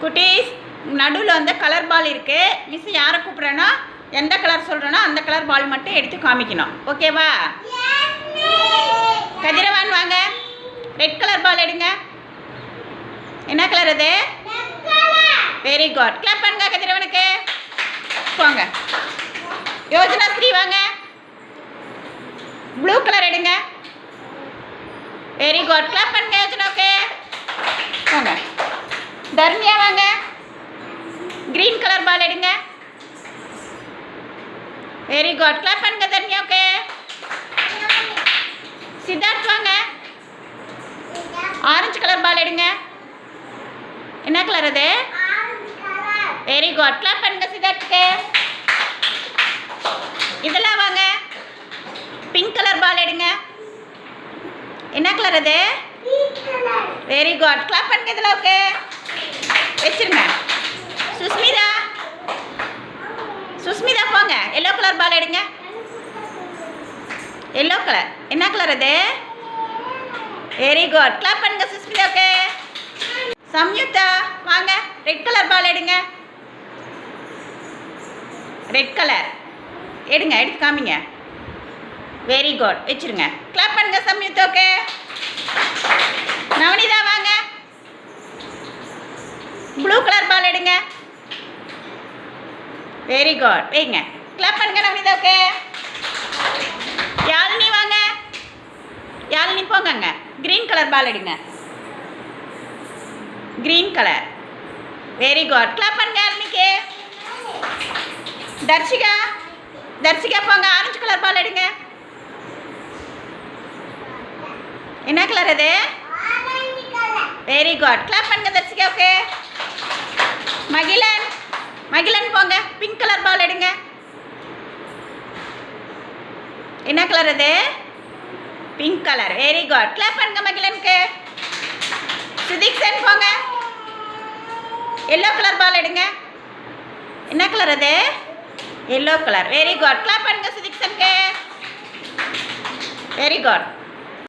குட்டீஸ் நடுவில் வந்து கலர் பால் இருக்குது மிஸ் யாரை கூப்பிட்றேன்னா எந்த கலர் சொல்கிறேனோ அந்த கலர் பால் மட்டும் எடுத்து காமிக்கணும். ஓகேவா கதிரவான் வாங்க. ரெட் கலர் பால் எடுங்க. என்ன கலர் அது வெரி குட் கிளப் பண்ணுங்க கதிரவனுக்கு. போங்க. யோஜனா ஸ்ரீ வாங்க. ப்ளூ கலர் எடுங்க. வெரி குட் கிளப் பண்ணுங்க தர்மியா வாங்க. கிரீன் கலர் பால் எடுங்க. வெரி குட் கிளப் பண்ணுங்க தர்மியாவுக்கு. சித்தார்த் வாங்க. ஆரஞ்சு கலர் பால் எடுங்க. என்ன கலர் அது? வெரி குட் கிளப் பண்ணுங்க சித்தார்த்துக்கு. இதெல்லாம் வாங்க. பிங்க் கலர் பால் எடுங்க. என்ன கலர் அது? வெரி குட் கிளப் பண்ணுங்க இதில் ஓகே. வச்சிருங்க. சுஸ்மிதா. சுஸ்மிதா போங்க. எல்லோ கலர் பால் எடுங்க. எல்லோ கலர் என்ன கலர் அது? வெரி குட் கிளாப் பண்ணுங்க சுஸ்மிதா ஓகே சம்யுக்தா வாங்க. ரெட் கலர் பால் எடுங்க. ரெட் கலர் எடுங்க எடுத்து காமிங்க. வெரி குட் வச்சுருங்க. கிளாப் பண்ணுங்க சம்யுக்தா ஓகே நவனிதா வாங்க எடுங்க. வெரி குட் வைங்க. கிளப் பண்ணுங்க ஓகே யாழினி வாங்க. யாழினி போங்கங்க. க்ரீன் கலர் பால் எடுங்க. Green colour very good clap பண்ணுங்க யாழினிக்கு. தர்ஷிகா. தர்ஷிகா போங்க. ஆரஞ்சு கலர் பால் எடுங்க. என்ன கலர் அது? வெரி குட் கிளப் பண்ணுங்க தர்ஷிகா ஓகே மகிழன் மகிழன் போங்க. பிங்க் கலர் பால் எடுங்க. என்ன கலர் அது? Pink colour very good clap பண்ணுங்க மகிழனுக்கு. சுதீக்ஷன் போங்க. எல்லோ கலர் பால் எடுங்க. என்ன கலர் அது? Yellow colour very good clap பண்ணுங்க சுதீக்ஷனுக்கு. Very good